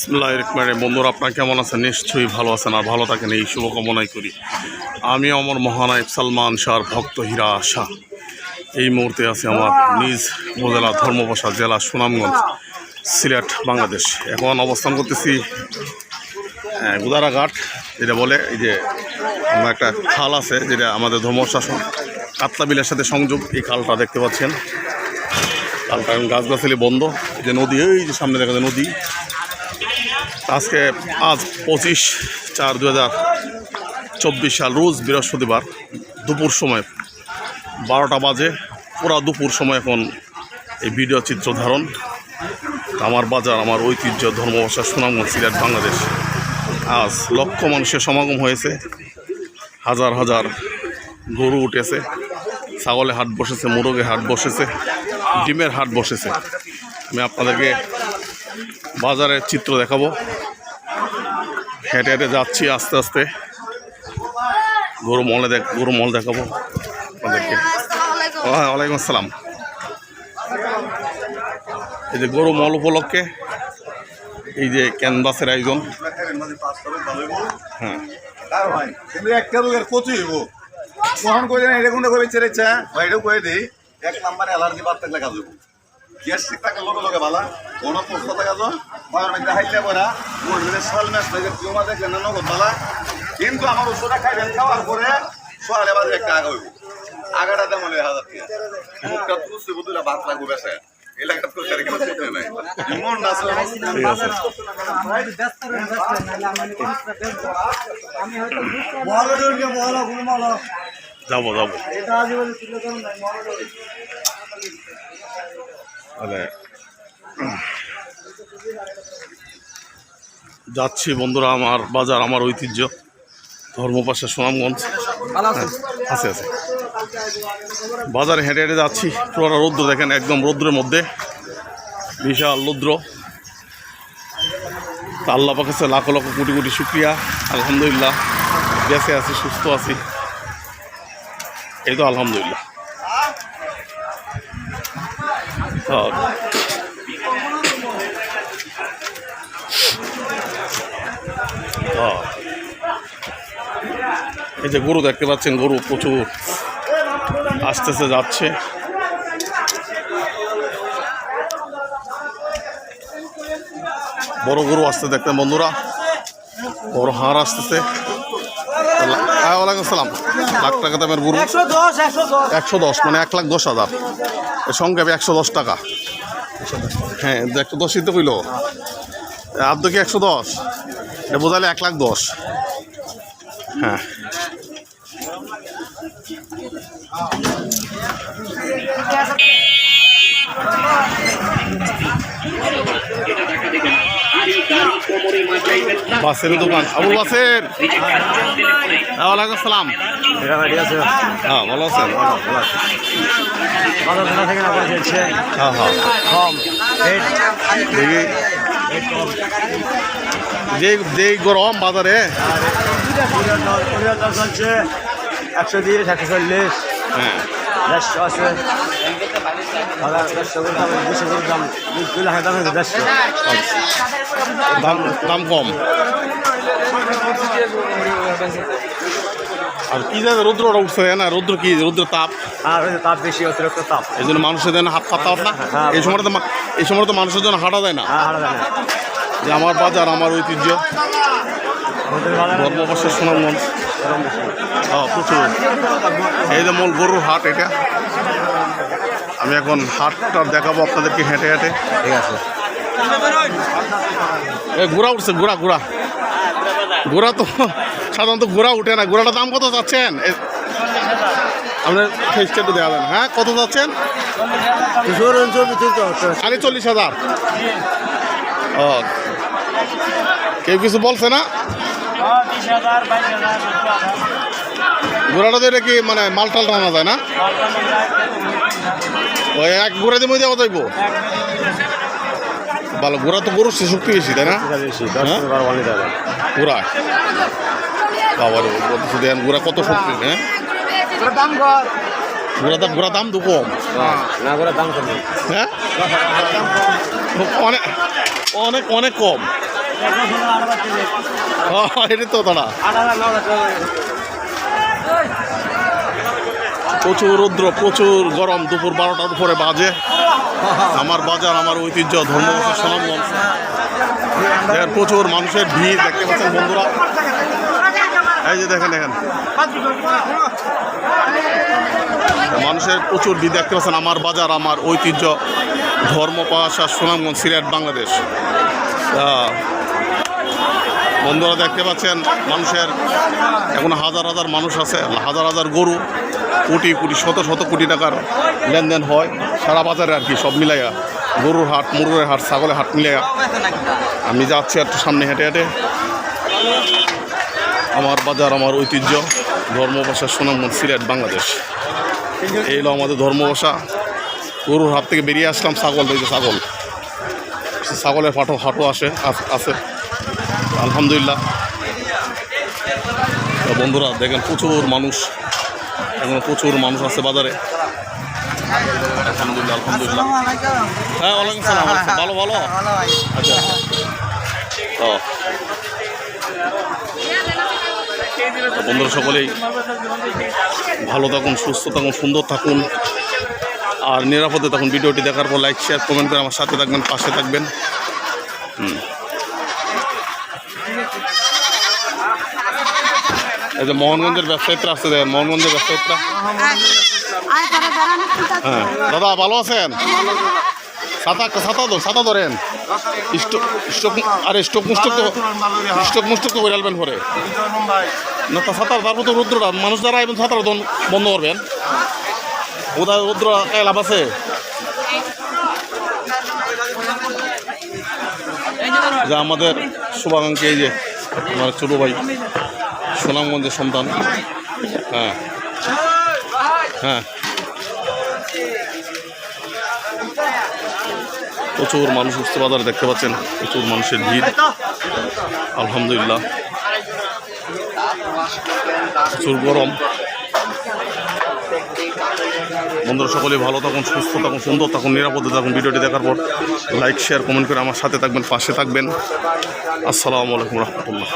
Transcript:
বিসমুল্লাহ রহমানের বন্ধুরা, আপনার কেমন আছেন? নিশ্চয়ই ভালো আছেন আর ভালো থাকেন। এই শুভকামনাই করি। আমি আমার মহানায়ক সালমান শাহর ভক্ত হীরা আশা। এই মুহূর্তে আছে আমার নিজ উপজেলা ধর্মপাশা জেলা সুনামগঞ্জ, সিলেট, বাংলাদেশ। এখন অবস্থান করতেছি গুদারাঘাট, যেটা বলে এই যে আমার একটা খাল আছে, যেটা আমাদের ধর্মশাসন, কাতলা বিলের সাথে সংযোগ। এই খালটা দেখতে পাচ্ছেন। খালটা এখন গাছগাছালি বন্ধ। যে নদী, এই যে সামনে দেখা যায় নদী। আজকে আজ পঁচিশ চার দু হাজার চব্বিশ সাল, রোজ বৃহস্পতিবার দুপুর সময় বারোটা বাজে, পুরা দুপুর সময় এখন এই ভিডিও চিত্র ধারণ। আমার বাজার, আমার ঐতিহ্য, ধর্মভাষা, সুনামগঞ্জ, সিলেট, বাংলাদেশ। আজ লক্ষ মানুষের সমাগম হয়েছে। হাজার হাজার গরু উঠেছে। ছাগলের হাট বসেছে, মোরগের হাট বসেছে, ডিমের হাট বসেছে। আমি আপনাদেরকে বাজারের চিত্র দেখাবো। হেঁটে হেঁটে যাচ্ছি আস্তে আস্তে। গরু মলে দেখ, গরু মল দেখাবো ওয়ালাইকুম আসসালাম। এই যে গরু মল উপলক্ষে এই যে ক্যানভাসের আয়োজন। হ্যাঁ। একটা রোগের কচু হইব। করে দেন এটা কোনটা করে ছেড়েছে? ভাই, এটাও দিই, এক নাম্বারে অ্যালার্জি বাদ থাকলে কাজ গ্যাস ঠিক থাকলে লোকে লোকে ভালা কোন পোস্ত থাকা তো মায়ের মধ্যে হাইলে পড়া মধ্যে সাল ম্যাচ লাগে জমা দেখলে না নগদ ভালা কিন্তু আমার ওষুধটা খাইবেন খাওয়ার পরে সোয়ালে বাজে একটা আগা হইব। আগাটা তেমন হাজার টাকা মুখটা তুলছে বুঝলে ভাত লাগবে বেসে এলাকাটা তো সেরকম কোনো নাই। না আসলে ঠিক আছে। যাব যাব। মানে যাচ্ছি বন্ধুরা আমার বাজার আমার ঐতিহ্য ধর্মপাশা সুনামগঞ্জ। হ্যাঁ, আছে আছে। বাজারে হেঁটে হেঁটে যাচ্ছি পুরোটা রৌদ্র দেখেন একদম রৌদ্রের মধ্যে। বিশাল রৌদ্র। তা আল্লাহ পাকাছে লাখ লক্ষ কোটি কোটি শুক্রিয়া আলহামদুলিল্লাহ। বেঁচে আছি সুস্থ আছি। এই তো আলহামদুলিল্লাহ। হ্যাঁ। এই যে গরু দেখতে পাচ্ছেন, গরু প্রচুর আসতেছে, যাচ্ছে। বড় গরু আসতে দেখতে, বন্ধুরা। বড় হাড় আসতেছে। হ্যাঁ ওয়ালাইকুম আসসালাম লাখ টাকা দামের গরু। একশো দশ মানে এক লাখ দশ হাজার। সংক্ষেপে একশো দশ টাকা। হ্যাঁ একশো দশই তো হইল আব্দ কি একশো দশ? এটা বোঝালে এক লাখ দশ। হ্যাঁ। বাসের দোকান। আবুল বাসের। হ্যাঁ ওয়ালাইকুম আসসালাম। হ্যাঁ ভালো আছেন? হ্যাঁ হ্যাঁ। দেখি। যে যে গরম বাজারে। একশো তিরিশ একশো চল্লিশ। হ্যাঁ। আছে হাজার দেড়শো করে দাম দুশো করে দাম দুই লাখের দাম হয়েছে দেড়শো। দাম দাম কম। আর কি জানে রৌদ্রটা উঠছে না রৌদ্র কি রৌদ্র তাপ? আর তাপ বেশি অতিরিক্ত তাপ। এই জন্য মানুষের জন্য হাত পাতা না। হ্যাঁ। এই সময় তো এই সময় তো মানুষের জন্য হাঁটা যায় না। হ্যাঁ হারা যায় না। যে আমার বাজার আমার ঐতিহ্য। ধর্মবর্ষের সুনামগঞ্জ হ্যাঁ প্রচুর। এই যে মূল গরুর হাট এটা। আমি এখন হাটটা দেখাবো আপনাদেরকে হেঁটে হেঁটে। ঠিক আছে। এ ঘোড়া উঠছে ঘোড়া ঘোড়া। ঘোড়া তো সাধারণত ঘোড়া উঠে না। ঘোড়াটার দাম কত চাচ্ছেন? এ- আপনার ফেসটা একটু দেখাবেন। হ্যাঁ কত চাচ্ছেন? সাড়ে চল্লিশ হাজার। ও। কেউ কিছু বলছে না? ঘোড়াটা তো এটা কি মানে মালটাল টানা যায় না? ওই এক দিয়ে মধ্যে যাইব? ভালো ঘোড়া তো গরুর শক্তি বেশি তাই না? বেশি দশ হ্যাঁ? বাবার কত দেন ঘোড়া কত শক্তি হ্যাঁ? দাম দাম ঘোড়া দাম তো কম। না করে দাম কম হ্যাঁ? অনেক অনেক অনেক কম। এটা তো তারা প্রচুর রৌদ্র, প্রচুর গরম। দুপুর বারোটার উপরে বাজে। আমার বাজার, আমার ঐতিহ্য, ধর্ম প্রচুর মানুষের ভিড়, দেখতে পাচ্ছেন বন্ধুরা। এই যে দেখেন দেখেন। মানুষের প্রচুর ভিড়, দেখতে পাচ্ছেন আমার বাজার, আমার ঐতিহ্য ধর্মপাশা সুনামগঞ্জ সিলেট বাংলাদেশ। বন্ধুরা দেখতে পাচ্ছেন, মানুষের এখন হাজার হাজার মানুষ আছে, হাজার হাজার গরু। কোটি কোটি, শত শত কোটি টাকার লেনদেন হয়। সারা বাজারে আর কি সব মিলাইয়া, গরুর হাট মুরুরের হাট, ছাগলের হাট মিলাইয়া। আমি যাচ্ছি একটু সামনে হেঁটে হেঁটে। আমার বাজার, আমার ঐতিহ্য, ধর্মভাষা সুনামগঞ্জ সিলেট, বাংলাদেশ। এই হলো আমাদের ধর্মভাষা। গরুর হাট থেকে বেরিয়ে আসলাম, ছাগল দেখছে ছাগল। ছাগলের ফাটো হাটও আসে আছে। আলহামদুলিল্লাহ। বন্ধুরা, দেখেন প্রচুর মানুষ। এখন প্রচুর মানুষ আছে বাজারে। আলহামদুলিল্লাহ হ্যাঁ ভালো ভালো? আচ্ছা। বন্ধুরা সকলেই ভালো থাকুন, সুস্থ থাকুন, সুন্দর থাকুন। আর নিরাপদে থাকুন। ভিডিওটি দেখার পর লাইক শেয়ার কমেন্ট করে আমার সাথে থাকবেন, পাশে থাকবেন। হুম। এই যে মোহনগঞ্জের ব্যবসায়ীরা দেখেন মোহনগঞ্জের ব্যবসায়ীরা হ্যাঁ। দাদা, ভালো আছেন? ছাতা ছাতা তো ছাতা ধরেন। আরে তো পরে। না, তা তারপর তো মানুষ বন্ধ করবেন। কায় লাভ আছে? যে আমাদের শুভাকাঙ্ক্ষী, এই যে, আমার ভাই। সুনামগঞ্জের সন্তান। হ্যাঁ। হ্যাঁ। প্রচুর মানুষ উঠতে বাজারে দেখতে পাচ্ছেন, প্রচুর মানুষের ভিড়। আলহামদুলিল্লাহ। প্রচুর গরম। বন্ধুরা সকলে ভালো থাকুন, সুস্থ থাকুন, সুন্দর থাকুন, নিরাপদে থাকুন। ভিডিওটি দেখার পর লাইক শেয়ার কমেন্ট করে আমার সাথে থাকবেন, পাশে থাকবেন। আসসালামু আলাইকুম রহমতুল্লাহ।